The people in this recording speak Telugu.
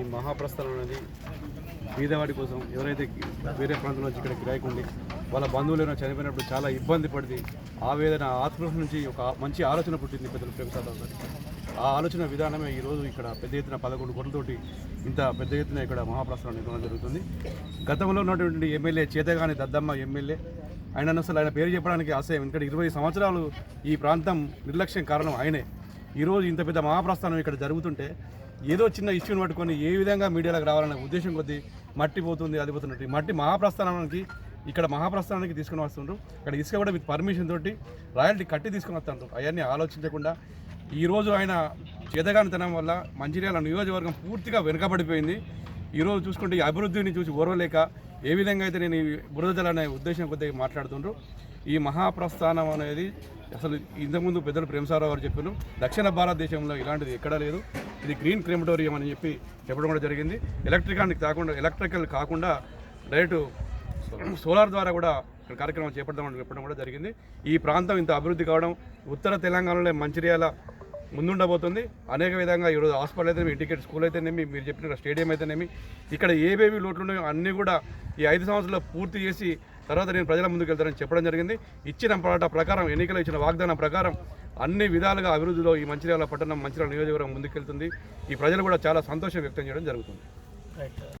ఈ మహాప్రస్థానం అనేది బీదవాడి కోసం ఎవరైతే వేరే ప్రాంతం నుంచి ఇక్కడ కిరాయికి ఉండి వాళ్ళ బంధువులు ఏమైనా చనిపోయినప్పుడు చాలా ఇబ్బంది పడింది ఆవేదన ఆత్మృష్ణ నుంచి ఒక మంచి ఆలోచన పుట్టింది పెద్దలు ప్రేమసాదం గారికి ఆ ఆలోచన విధానమే ఈరోజు ఇక్కడ పెద్ద ఎత్తున పదకొండు కోట్లతోటి ఇంత పెద్ద ఎత్తున ఇక్కడ మహాప్రస్థానం నిర్మాణం జరుగుతుంది. గతంలో ఉన్నటువంటి ఎమ్మెల్యే చేతగాని దద్దమ్మ ఎమ్మెల్యే ఆయన అసలు ఆయన పేరు చెప్పడానికి ఆశయం. ఎందుకంటే ఇరవై సంవత్సరాలు ఈ ప్రాంతం నిర్లక్ష్యం కారణం ఆయనే. ఈరోజు ఇంత పెద్ద మహాప్రస్థానం ఇక్కడ జరుగుతుంటే ఏదో చిన్న ఇష్యూని పట్టుకొని ఏ విధంగా మీడియాలకు రావాలనే ఉద్దేశం కొద్దీ మట్టి పోతుంది అది పోతున్నట్టు. మట్టి మహాప్రస్థానానికి ఇక్కడ మహాప్రస్థానానికి తీసుకుని వస్తుండ్రు. ఇక్కడ ఇసుక కూడా విత్ పర్మిషన్ తోటి రాయల్టీ కట్టి తీసుకుని వస్తుండ్రు. అవన్నీ ఆలోచించకుండా ఈరోజు ఆయన చేతగానితనం వల్ల మంచిర్యాల నియోజకవర్గం పూర్తిగా వెనుకబడిపోయింది. ఈరోజు చూసుకుంటే ఈ అభివృద్ధిని చూసి ఓర్వలేక ఏ విధంగా అయితే నేను బురద జల అనే ఉద్దేశం కొద్దిగా మాట్లాడుతుండ్రు. ఈ మహాప్రస్థానం అనేది అసలు ఇంతకుముందు పెద్దలు ప్రేమసారావు గారు చెప్పారు దక్షిణ భారతదేశంలో ఇలాంటిది ఎక్కడా లేదు. ఇది గ్రీన్ క్రెమటోరియం అని చెప్పి చెప్పడం కూడా జరిగింది. ఎలక్ట్రికానికి కాకుండా ఎలక్ట్రికల్ కాకుండా డైరెక్ట్ సోలార్ ద్వారా కూడా ఇక్కడ కార్యక్రమం చేపడదామని చెప్పడం కూడా జరిగింది. ఈ ప్రాంతం ఇంత అభివృద్ధి కావడం ఉత్తర తెలంగాణలో మంచిర్యాల ముందుండబోతుంది. అనేక విధంగా ఈరోజు హాస్పిటల్ అయితేనేమి ఇంటికేట్ స్కూల్ అయితేనేమి మీరు చెప్పిన స్టేడియం అయితేనేమి ఇక్కడ ఏవేవి లోట్లు ఉన్నాయో అన్నీ కూడా ఈ ఐదు సంవత్సరాలు పూర్తి చేసి తర్వాత నేను ప్రజల ముందుకు వెళ్తానని చెప్పడం జరిగింది. ఇచ్చిన మాట ప్రకారం ఎన్నికలు ఇచ్చిన వాగ్దానం ప్రకారం అన్ని విధాలుగా అభివృద్ధిలో ఈ మంచిర్యాల పట్టణం మంచిర్యాల నియోజకవర్గం ముందుకెళ్తుంది. ఈ ప్రజలు కూడా చాలా సంతోషం వ్యక్తం చేయడం జరుగుతుంది.